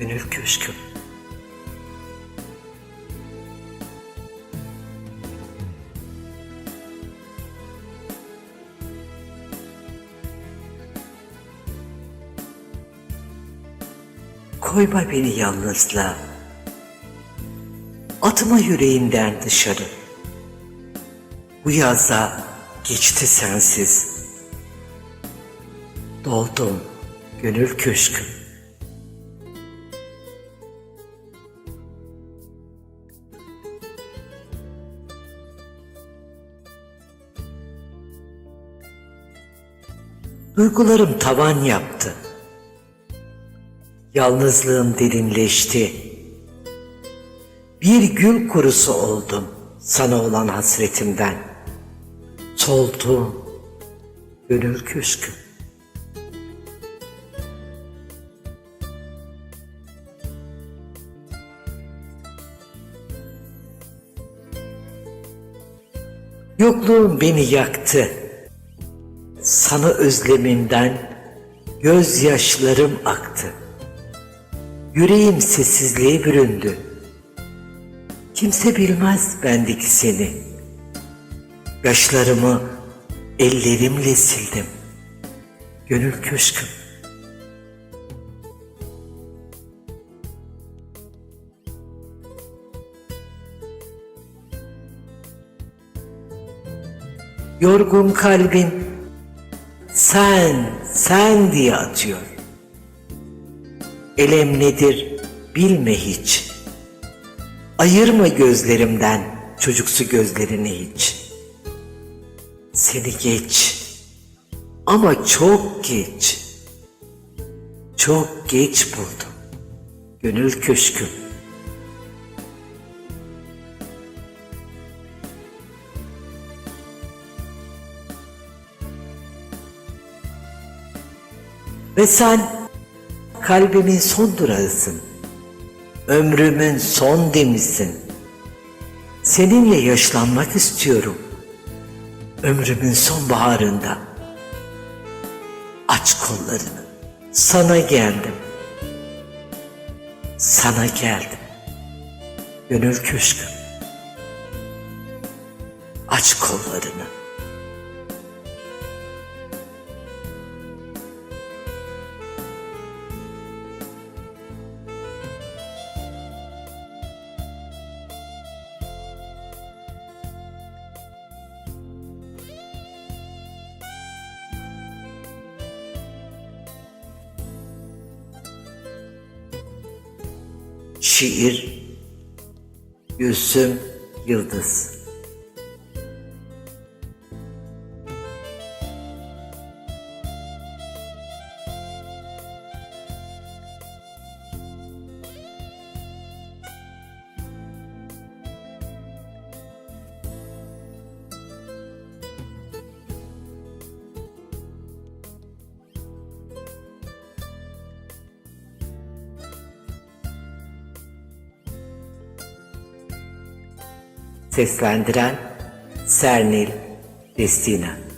Gönül köşküm. Koyma beni yalnızlığa. Atma yüreğimden dışarı. Bu yazda geçti sensiz. Doldum gönül köşküm. Duygularım tavan yaptı. Yalnızlığım derinleşti. Bir gül kurusu oldum sana olan hasretimden. Soldum gönül köşküm. Yokluğun beni yaktı. Sana özlemimden gözyaşlarım aktı. Yüreğim sessizliğe büründü. Kimse bilmez bendeki seni. Yaşlarımı ellerimle sildim. Gönül köşküm. Yorgun kalbin sen, sen diye atıyor. Elem nedir bilme hiç. Ayırma gözlerimden çocuksu gözlerini hiç. Seni geç ama çok geç. Çok geç buldum. Gönül köşküm. Ve sen kalbimin son durağısın. Ömrümün son demisin. Seninle yaşlanmak istiyorum. Ömrümün son baharında. Aç kollarını. Sana geldim. Sana geldim. Gönül köşküm. Aç kollarını. Şiir Gülsüm Yıldız Seslendiren Sernil Destina